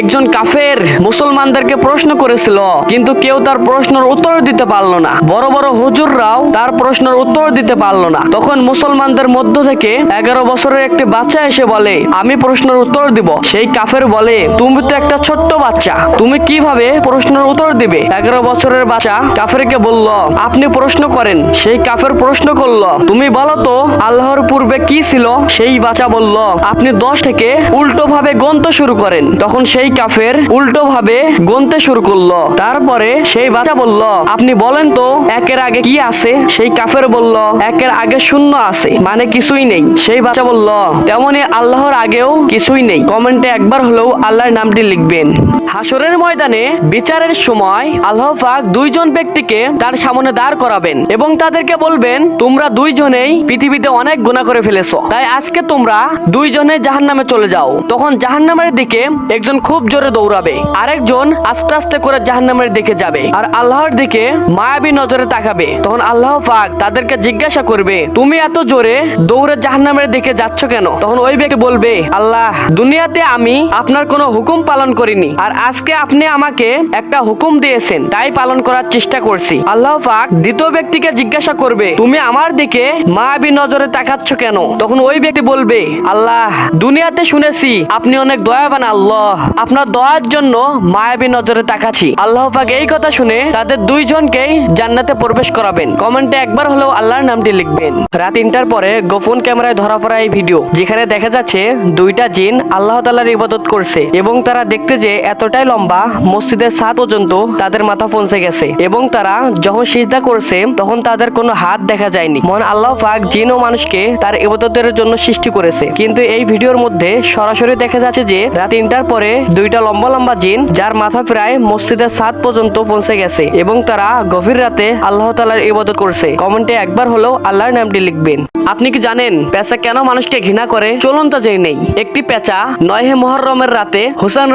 একজন কাফের মুসলমানদেরকে প্রশ্ন করেছিল, কিন্তু কেউ তার প্রশ্নের উত্তর দিতে পারল না। বড় বড় হুজুররাও তার প্রশ্নের উত্তর দিতে পারল না। তখন মুসলমানদের মধ্য থেকে এগারো বছরের একটি বাচ্চা এসে বলে, আমি প্রশ্নের উত্তর দিব। সেই কাফের বলে, তুমি তো একটা ছোট্ট বাচ্চা, তুমি কীভাবে প্রশ্নের উত্তর দিবে? এগারো বছরের বাচ্চা কাফেরকে বলল, আপনি প্রশ্ন করেন। সেই কাফের প্রশ্ন করল, তুমি বলো তো, আল্লাহর পূর্বে কি ছিল? সেই বাচ্চা বলল, আপনি দশ থেকে উল্টো ভাবে গনতে শুরু করেন। তখন সেই কাফের উল্টো ভাবে গনতে শুরু করল। তারপরে সেই বাচ্চা বলল, আপনি বলেন তো, একের আগে কি আছে? সেই কাফের বলল, একের আগে শূন্য আছে মানে কিছুই নেই। সেই বাচ্চা বলল, তেমনি আল্লাহর আগেও কিছুই নেই। কমেন্টে একবার হলেও আল্লাহর নামটি লিখবেন। হাসরের ময়দানে বিচারের সময় আল্লাহ পাক দুইজন ব্যক্তিকে তার সামনে দাঁড় করাবেন এবং তাদেরকে বলবেন, তোমরা দুইজনেই পৃথিবীতে অনেক গুণা করে ফেলেছো। তাই আজকে তোমরা দুইজনে জাহান্নামে চলে যাও। তখন জাহান্নামের দিকে একজন খুব জোরে দৌড়াবে। আরেকজন আস্তে আস্তে করে জাহান্নামের দিকে যাবে আর আল্লাহর দিকে মায়াবী নজরে তাকাবে। তখন আল্লাহ পাক তাদেরকে জিজ্ঞাসা করবে, তুমি এত জোরে দৌড়ে জাহান্নামের দিকে যাচ্ছ কেন? তখন ওই ব্যক্তি বলবে, আল্লাহ, দুনিয়াতে আমি আপনার কোনো হুকুম পালন করিনি আর আজকে আপনি আমাকে একটা হুকুম দিয়েছেন, তাই পালন করার চেষ্টা করছি। আল্লাহ পাক দ্বিতীয় ব্যক্তিকে জিজ্ঞাসা করবে, তুমি আমার দিকে মায়াবী নজরে তাকাচ্ছ কেন? তখন ওই ব্যক্তি বলবে, আল্লাহ, দুনিয়াতে শুনেছি আপনি অনেক দয়াবান আল্লাহ। আপনার দয়ার জন্য মায়াবী নজরে তাকাচ্ছি। আল্লাহ পাক এই কথা শুনে তাদের দুইজনকেই জান্নাতে প্রবেশ করাবেন। কমেন্টে একবার হলেও আল্লাহর নামটি লিখবেন। রাত তিনটার পরে গোপন ক্যামেরায় ধরা পড়া এই ভিডিও, যেখানে দেখা যাচ্ছে দুইটা জিন আল্লাহ তালার ইবাদত করছে এবং তারা দেখতে যে এতটাই লম্বা মসজিদের ছাদ পর্যন্ত তাদের মাথা পৌঁছে গেছে এবং তারা যখন সিজদা করছে তখন তাদের কোনো হাত দেখা যায়নি। মহান আল্লাহ পাক জিন ও মানুষকে তার ইবাদতের জন্য সৃষ্টি করেছে। কিন্তু এই ভিডিওর মধ্যে সরাসরি দেখা যাচ্ছে যে রাত তিনটার পরে দুইটা লম্বা লম্বা জিন, যার মাথা প্রায় মসজিদের ছাদ পর্যন্ত পৌঁছে গেছে এবং তারা গভীর রাতে আল্লাহ তালার ইবাদত করছে। কমেন্টে একবার হলেও আল্লাহর নামটি লিখবেন। আপনি কি জানেন পেঁচা কেন মানুষকে ঘৃণা করে? চলুন তা জেনে নেই। একটি পেঁচা নয় হে মহরমের রাতে হুসেন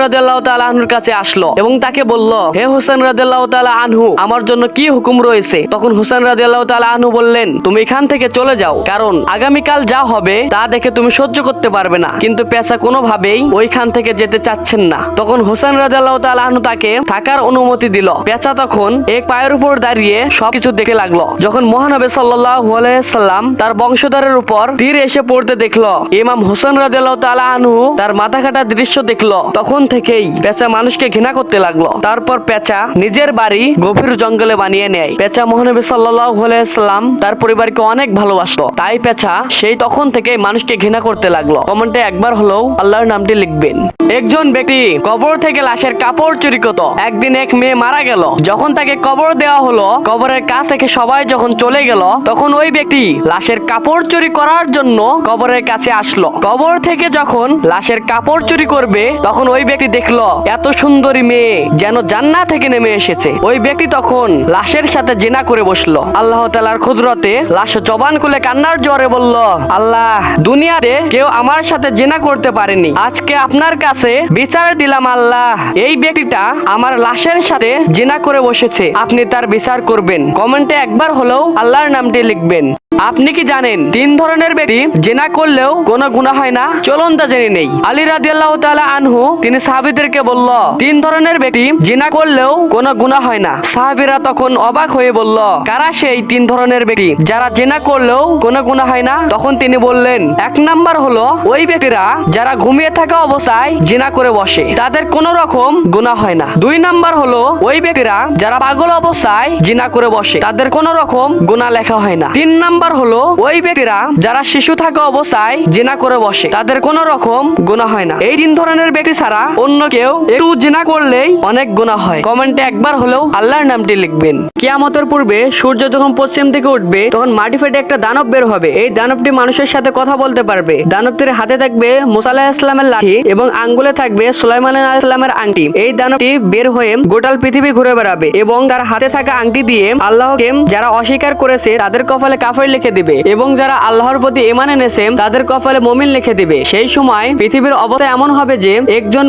তাআলা আনহুর কাছে আসলো এবং তাকে বলল, হে হুসেন রাদিয়াল্লাহু তাআলা আনহু, আমার জন্য কি হুকুম রয়েছে? তখন হুসেন রাদিয়াল্লাহু তাআলা আনহু বললেন, তুমি এখান থেকে চলে যাও, কারণ আগামীকাল যা হবে তা দেখে তুমি সহ্য করতে পারবে না। কিন্তু পেঁচা কোনোভাবেই ওইখান থেকে যেতে চাচ্ছেন না। তখন হুসেন রাদিয়াল্লাহু তাআলা আনহু তাকে থাকার অনুমতি দিল। পেঁচা তখন এক পায়ের উপর দাঁড়িয়ে সবকিছু দেখে লাগল। যখন মহানবী সাল্লাল্লাহু আলাইহি সাল্লাম তার বংশধরের উপর তীর এসে পড়তে দেখল, ইমাম হোসেন রাদিয়াল্লাহু তাআলা আনহু তার মাথা কাটা দৃশ্য দেখল। তখন থেকেই পেঁচা মানুষকে ঘৃণা করতে লাগল। তারপর পেঁচা নিজের বাড়ি গভীর জঙ্গলে বানিয়ে নেয়। পেঁচা মহানবী সাল্লাল্লাহু আলাইহি সাল্লাম তার পরিবারকে অনেক ভালোবাসতো। তাই পেঁচা সেই তখন থেকে মানুষকে ঘৃণা করতে লাগল। কমেন্টে একবার হলেও আল্লাহর নামটি লিখবেন। একজন ব্যক্তি কবর থেকে লাশের কাপড় চুরি করত। একদিন এক মেয়ে মারা গেল। যখন তাকে কবর দেওয়া হলো, কবরের কাছ থেকে সবাই যখন চলে গেল, তখন ওই ব্যক্তি লাশের কাপড় চুরি করার জন্য কবরের কাছে আসলো। কবর থেকে যখন লাশের কাপড় চুরি করবে, তখন ওই ব্যক্তি দেখল, এত সুন্দরী মেয়ে যেন জান্না থেকে নেমে এসেছে। ওই ব্যক্তি তখন লাশের সাথে জেনা করে বসল। আল্লাহ তালার ক্ষুদ্রতে লাশ জবান খুলে কান্নার জ্বরে বলল, আল্লাহ, দুনিয়াতে কেউ আমার সাথে জেনা করতে পারেনি। আজকে আপনার কাছে বিচার দিলাম আল্লাহ। এই ব্যক্তিটা আমার লাশের সাথে জেনা করে বসেছে। আপনি তার বিচার করবেন। কমেন্টে একবার হলেও আল্লাহর নামটি লিখবেন। আপনি কি জানেন, তিন ধরনের ব্যক্তি জেনা করলেও কোনো গুণা হয় না? চলুন তা জেনে নেই। আলী রাদিয়াল্লাহু তাআলা আনহু, তিনি সাহাবীদেরকে বলল, তিন ধরনের ব্যক্তি জেনা করলেও কোনো গুণা হয় না। সাহাবীরা তখন অবাক হয়ে বলল, কারা সেই তিন ধরনের ব্যক্তি? যারা জেনা করলেও কোনো গুণা হয় না? তখন তিনি বললেন, এক নাম্বার হলো ওই ব্যক্তিরা যারা ঘুমিয়ে থাকা অবস্থায় জেনা করে বসে তাদের কোনো রকম গুণা হয় না। দুই নাম্বার হলো, ওই ব্যক্তিরা যারা পাগল অবস্থায় জিনা করে বসে, তাদের কোনো রকম গুণা লেখা হয় না। তিন নাম্বার হলো, ওই ব্যক্তিরা যারা শিশু থাকা অবস্থায় জিনা করে বসে, তাদের কোনো রকম গুণা হয় না। এই তিন ধরনের ব্যক্তি ছাড়া অন্য কেউ একটু জিনা করলেই অনেক গুণা হয়। কমেন্টে একবার হলেও আল্লাহর নামটি লিখবেন। কিয়ামতের পূর্বে সূর্য যখন পশ্চিম থেকে উঠবে, তখন মাটি ফেটে একটা দানব বের হবে। এই দানবটি মানুষের সাথে কথা বলতে পারবে। দানবটির হাতে থাকবে মুসা ইসলামের লাঠি এবং আঙ্গুলে থাকবে সুলাইমান আলাহ ইসলামের আংটি এই দানবটি বের হয়ে গোটাল পৃথিবী ঘুরে বেড়াবে এবং তার হাতে থাকা আংটি দিয়ে আল্লাহকে যারা অস্বীকার করেছে, তাদের কপালে কাফের লিখে দিবে এবং যারা আল্লাহর প্রতি এনেছে, তাদের কপালে মমিন লিখে দিবে। সেই সময় পৃথিবীর অবস্থা এমন হবে যে, একজন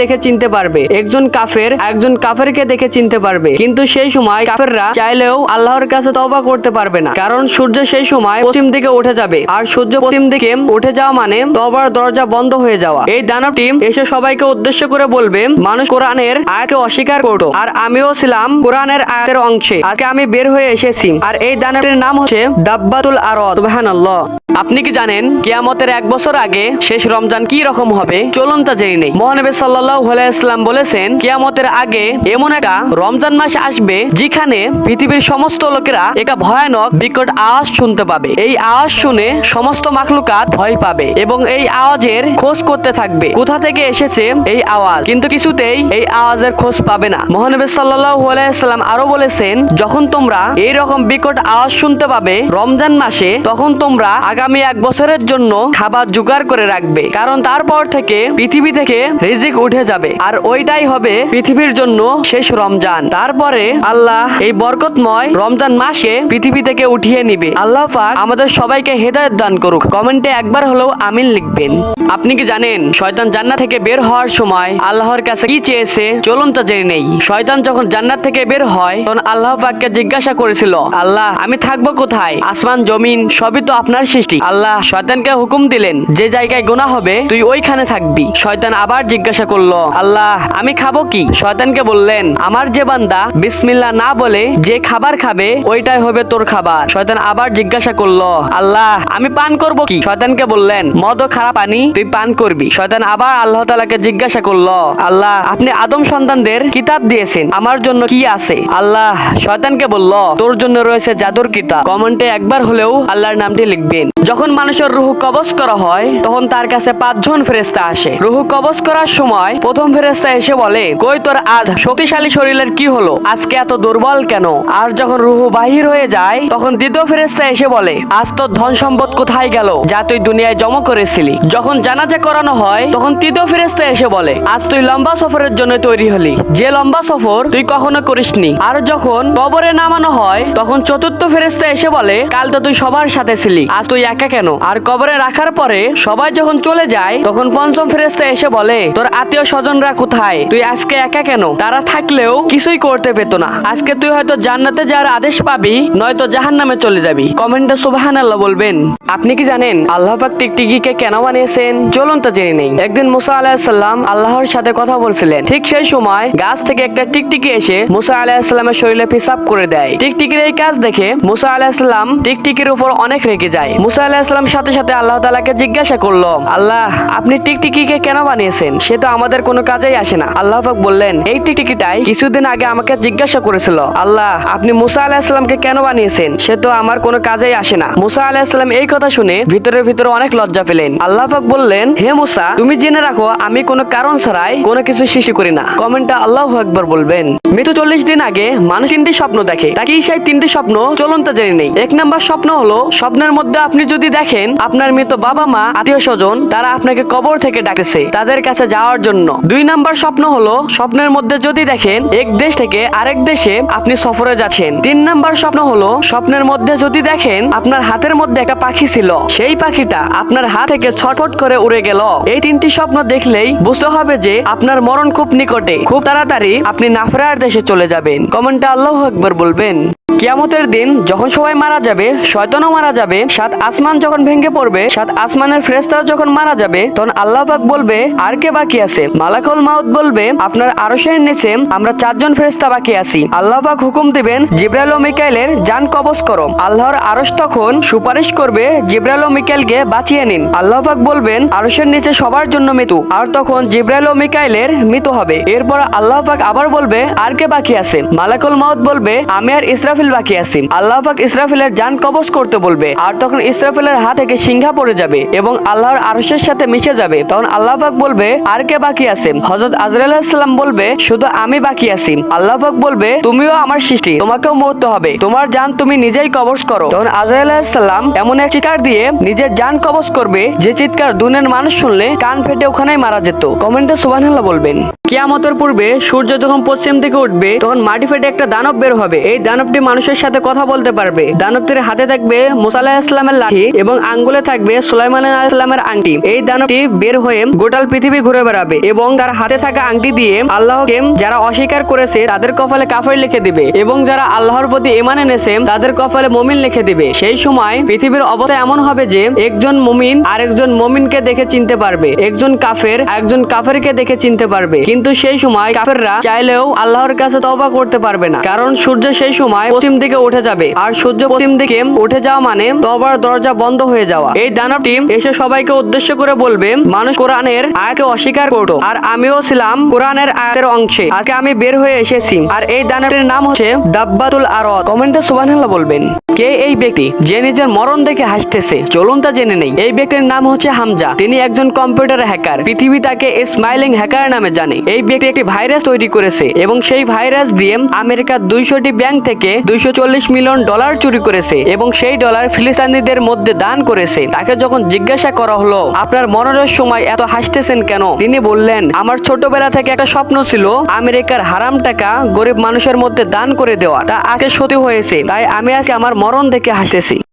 দেখে চিনতে পারবে। একজন কাফের একজন কাফেরকে দেখে চিনতে পারবে। কিন্তু সেই সময় কাফেররা চাইলেও আল্লাহর কাছে তওবা করতে পারবে না। কারণ সূর্য সেই সময় পশ্চিম দিকে উঠে যাবে। আর সূর্য পশ্চিম দিকে উঠে যাওয়া মানে তওবার দরজা বন্ধ হয়ে যাওয়া। এই দানবটি এসে সবাইকে উদ্দেশ্য করে বলবে, মানুষ কোরআনের আয়াতকে অস্বীকার করতো আর আমিও ছিলাম কোরআনের আয়াতের অংশে। আজকে আমি বের হয়ে এসেছি। আর এই দানবটির নাম হচ্ছে দাব্বাতুল আরদ। সুবহানাল্লাহ। আপনি কি জানেন, কিয়ামতের এক বছর আগে শেষ রমজান কি রকম হবে? চলুন তা জেনে নেই। মহানবী সাল্লাল্লাহু ইসলাম বলেছেন, কিয়ামতের আগে এমন একটা রমজান মাস আসবে, যেখানে পৃথিবীর সমস্ত লোকেরা একটা ভয়ানক বিকট আওয়াজ শুনতে পাবে। এই আওয়াজ শুনে সমস্ত মাখলুকাত ভয় পাবে এবং এই আওয়াজের খোঁজ করতে থাকবে। কোথা থেকে এসেছে এই আওয়াজ? কিন্তু কিছুতেই এই আওয়াজের খোঁজ পাবে না। মহানবী সাল্লাল্লাহু আলাইহি সাল্লাম আরও বলেছেন, যখন তোমরা এই রকম বিকট আওয়াজ শুনতে পাবে রমজান মাসে, তখন তোমরা আগামী এক বছরের জন্য খাবার জোগাড় করে রাখবে। কারণ তারপর থেকে পৃথিবী থেকে রিজিক উঠে যাবে। আর ওইটাই হবে পৃথিবীর জন্য শেষ রমজান। তারপরে আল্লাহ এই বরকতময় রমজান মাসে পৃথিবী থেকে উঠিয়ে নিবে। আল্লাহ পাক আমাদের সবাইকে হেদায়েত দান করুক। কমেন্টে একবার হলেও আমিন লিখবেন। আপনি কি জানেন, শয়তান জান্নাত থেকে বের হওয়ার সময় আল্লাহর কাছে কি চেয়েছে, চলুন তা জেনে নেই। শয়তান যখন জান্নাত থেকে বের হয়, তখন আল্লাহ পাককে জিজ্ঞাসা করেছিল, আল্লাহ, আমি থাকব কোথায়? আসমান, জমিন, সবই তো আপনার সৃষ্টি। আল্লাহ শয়তানকে হুকুম দিলেন, যে জায়গায় গোনা হবে, তুই ওইখানে থাকবি। শয়তান আবার জিজ্ঞাসা করল, আল্লাহ, আমি খাব কি? শয়তানকে বললেন, আমার যে বান্দা বিসমিল্লাহ না বলে যে খাবার খাবে, ওইটাই হবে তোর খাবার। শয়তান আবার জিজ্ঞাসা করল, আল্লাহ, আমি পান করব কি? শয়তানকে বললেন, মদ ও খারাপ পানি, তুই পান করবি। শয়তান আবার আল্লাহ তালাকে জিজ্ঞাসা করল, আল্লাহ, আপনি আদম সন্তানদের কিতাব দিয়েছেন, আমার জন্য কি আছে? আল্লাহ শয়তানকে বলল, তোর জন্য রয়েছে জাদুর কিতাব। কমেন্টে একবার হলেও আল্লাহর নামটি লিখবেন। যখন মানুষের রুহু কবজ করা হয়, তখন তার কাছে পাঁচজন ফেরেস্তা আসে। রুহু কবজ করার সময় প্রথম ফেরেস্তা এসে বলে, কই তোর আজ শক্তিশালী শরীরের কি হলো? আজকে এত দুর্বল কেন? আর যখন রুহু বাহির হয়ে যায়, তখন দ্বিতীয় ফেরেস্তা এসে বলে, আজ তোর ধন সম্পদ কোথায় গেল, যা তুই দুনিয়ায় জমা করেছিলি? যখন জানাজা করানো হয় তখন তৃতীয় ফেরেস্তা এসে বলে, আজ তুই লম্বা সফরের জন্য তৈরি হলি। যে লম্বা সফর তুই কখনো করিসনি। আর যখন কবরে নামানো হয়, তখন চতুর্থ ফেরেস্তা এসে বলে, কাল তো তুই সবার সাথে ছিলি। আজ তুই একা কেন? আর কবরে রাখার পরে সবাই যখন চলে যায়, তখন পঞ্চম ফেরেস্তা এসে বলে, তোর আত্মীয় স্বজনরা কোথায়? তুই আজকে একা কেন? তারা থাকলেও কিছুই করতে পেত না। আজকে তুই হয়তো জান্নাতে যাওয়ার আদেশ পাবি, নয়তো জাহান নামে চলে যাবি। কমেন্টে সুবাহান আল্লাহ বলবেন। আপনি কি জানেন, আল্লাহ পাক টিকটিকিকে কেন বানিয়েছেন? চলুন তা জেনে নেই। একদিন মুসা আলাহিসাল্লাম আল্লাহর সাথে কথা বলছিলেন। ঠিক সেই সময় গাছ থেকে একটা টিকটিকি এসে মুসা আলাহিসাল্লামের শরীরে পিসাব করে দেয়। টিকটিকির এই কাজ দেখে মুসা আলাহিসাল্লাম টিকটিকির উপর অনেক রেগে যায়। মুসা আলাহিসাল্লাম সাথে সাথে আল্লাহ তালাকে জিজ্ঞাসা করল, আল্লাহ, আপনি টিকটিকিকে কেন বানিয়েছেন? সে তো আমাদের কোনো কাজেই আসে না। আল্লাহ পাক বললেন, এই টিকটিকিটাই কিছুদিন আগে আমাকে জিজ্ঞাসা করেছিল, আল্লাহ, আপনি মুসা আলাহিসাল্লামকে কেন বানিয়েছেন? সে তো আমার কোনো কাজেই আসে না। মুসা আলাহিসাল্লাম এই কথা শুনে ভিতরে ভিতরে অনেক লজ্জা পেলেন। আল্লাহ পাক বললেন, হে মুসা, তুমি জেনে রাখো, আমি কোনো কারণ ছাড়াই কোনো কিছু শিশু করি না। কমেন্টটা আল্লাহ একবার বলবেন, মৃত্যু চল্লিশ দিন আগে মানুষ তিনটি স্বপ্ন দেখে তাকে সেই তিনটি স্বপ্ন চলন্ত জেনে নেই। এক নাম্বার স্বপ্ন হলো, স্বপ্নের মধ্যে আপনি যদি দেখেন, আপনার মৃত বাবা মা, আত্মীয় স্বজন, তারা আপনাকে কবর থেকে ডাকেছে তাদের কাছে যাওয়ার জন্য। দুই নাম্বার স্বপ্ন হলো, স্বপ্নের মধ্যে যদি দেখেন, এক দেশ থেকে আরেক দেশে আপনি সফরে যাচ্ছেন। তিন নাম্বার স্বপ্ন হলো, স্বপ্নের মধ্যে যদি দেখেন, আপনার হাতের মধ্যে একটা পাখি ছিল, সেই পাখিটা আপনার হাত থেকে ছটফট করে উড়ে গেল। এই তিনটি স্বপ্ন দেখলেই বুঝতে হবে যে আপনার মরণ খুব নিকটে। খুব তাড়াতাড়ি আপনি নাফরার দেশে চলে যাবেন। কমেন্টে আল্লাহ আকবর বলবেন। কিয়ামতের দিন যখন সবাই মারা যাবে, শয়তানও মারা যাবে, সাত আসমান যখন ভেঙে পড়বে, সাত আসমানের ফেরেস্তারা যখন মারা যাবে, তখন আল্লাহ পাক বলবে, আর কে বাকি আছে? মালাকুল মাউত বলবে, আপনার আরশের নিচে আমরা চারজন ফেরেস্তা বাকি আছি। আল্লাহ পাক হুকুম দিবেন, জিব্রাইল ও মিকাইলের যান কবজ করো। আল্লাহর আরশ তখন সুপারিশ করবে, জিব্রাইল ও মিকাইলকে বাঁচিয়ে নিন। আল্লাহ পাক বলবেন, আরশের নিচে সবার জন্য মৃত্যু। আর তখন জিব্রাইল ও মিকাইলের মৃত্যু হবে। এরপর আল্লাহ পাক আবার বলবে, আর কে বাকি আছে? মালাকুল মাউত বলবে, আমি আর ইসরাফিল বাকি আছি। আল্লাহ পাক ইসরাফিলের যান কবজ করতে বলবে। আর তখন ইসরাফিলের হাত থেকে সিংহা পড়ে যাবে এবং আল্লাহর আরশের সাথে মিশে যাবে। তখন আল্লাহ পাক বলবে, আর কে বাকি আছে? হযরত আজরাইল সালাম বলবে, শুধু আমি বাকি আছি। আল্লাহ পাক বলবে, তুমিও আমার সৃষ্টি, তোমাকেও মরতে হবে। তোমার জান তুমি নিজেই কবজ করো। তখন আজরাইল সালাম এমন এক চিৎকার দিয়ে নিজের জান কবজ করবে, যে চিৎকার দুনের মানুষ শুনলে কান ফেটে ওখানেই মারা যেত। কমেন্টে সুবহানাল্লাহ বলবেন, কিয়ামতের পূর্বে সূর্য যখন পশ্চিম দিকে উঠবে, তখন মাটি ফেটে একটা দানব বের হবে। এই দানবটি মানুষের সাথে কথা বলতে পারবে। দানবটির হাতে থাকবে মুসা ইসলামের লাঠি এবং আঙ্গুলে থাকবে সুলাইমান ইসলামের আংটি। এই দানবটি বের হয়ে গোটাল পৃথিবী ঘুরে বেড়াবে এবং তার হাতে থাকা আংটি দিয়ে আল্লাহকে যারা অস্বীকার করেছে তাদের কপালে কাফের লিখে দিবে এবং যারা আল্লাহর প্রতি ইমান এনেছে তাদের কপালে মমিন লিখে দিবে। সেই সময় পৃথিবীর অবস্থা এমন হবে যে একজন মুমিন আরেকজন মুমিনকে দেখে চিনতে পারবে। একজন কাফের একজন কাফেরকে দেখে চিনতে পারবে। কিন্তু সেই সময় কাফেররা চাইলেও আল্লাহর কাছে তওবা করতে পারবে না। কারণ সূর্য সেই সময় পশ্চিম দিকে উঠে যাবে। আর সূর্য পশ্চিম দিকে উঠে যাওয়া মানে তওবার দরজা বন্ধ হয়ে যাওয়া। এই দানবটি এসে সবাইকে উদ্দেশ্য করে বলবে, মানুষ কোরআনের আয়াতকে অস্বীকার করতো আর আমিও ছিলাম কোরআনের আয়াতের অংশে। আজকে আমি বের হয়ে এসেছি। আর এই দানবটির নাম হচ্ছে দাব্বাতুল আরদ। কমেন্টে সুবহানাল্লাহ বলবেন, কে এই ব্যক্তি যে নিজের মরণ দেখে হাসতেছে? চলুন তা জেনে নেই। এই ব্যক্তির নাম হচ্ছে হামজা। তিনি একজন কম্পিউটার হ্যাকার। পৃথিবী তাকে স্মাইলিং হ্যাকার নামে জানে। এই ব্যক্তি একটি ভাইরাস তৈরি করেছে এবং সেই ভাইরাস দিয়ে আমেরিকার দুইশোটি ব্যাংক থেকে দুইশো চল্লিশ মিলিয়ন ডলার চুরি করেছে এবং সেই ডলার ফিলিস্তানিদের মধ্যে দান করেছে। তাকে যখন জিজ্ঞাসা করা হলো, আপনার মরণের সময় এত হাসতেছেন কেন? তিনি বললেন, আমার ছোটবেলা থেকে একটা স্বপ্ন ছিল আমেরিকার হারাম টাকা গরিব মানুষের মধ্যে দান করে দেওয়া। তা আজকে সত্যি হয়েছে, তাই আমি আজকে আমার মরণ দেখে হাসতেছি।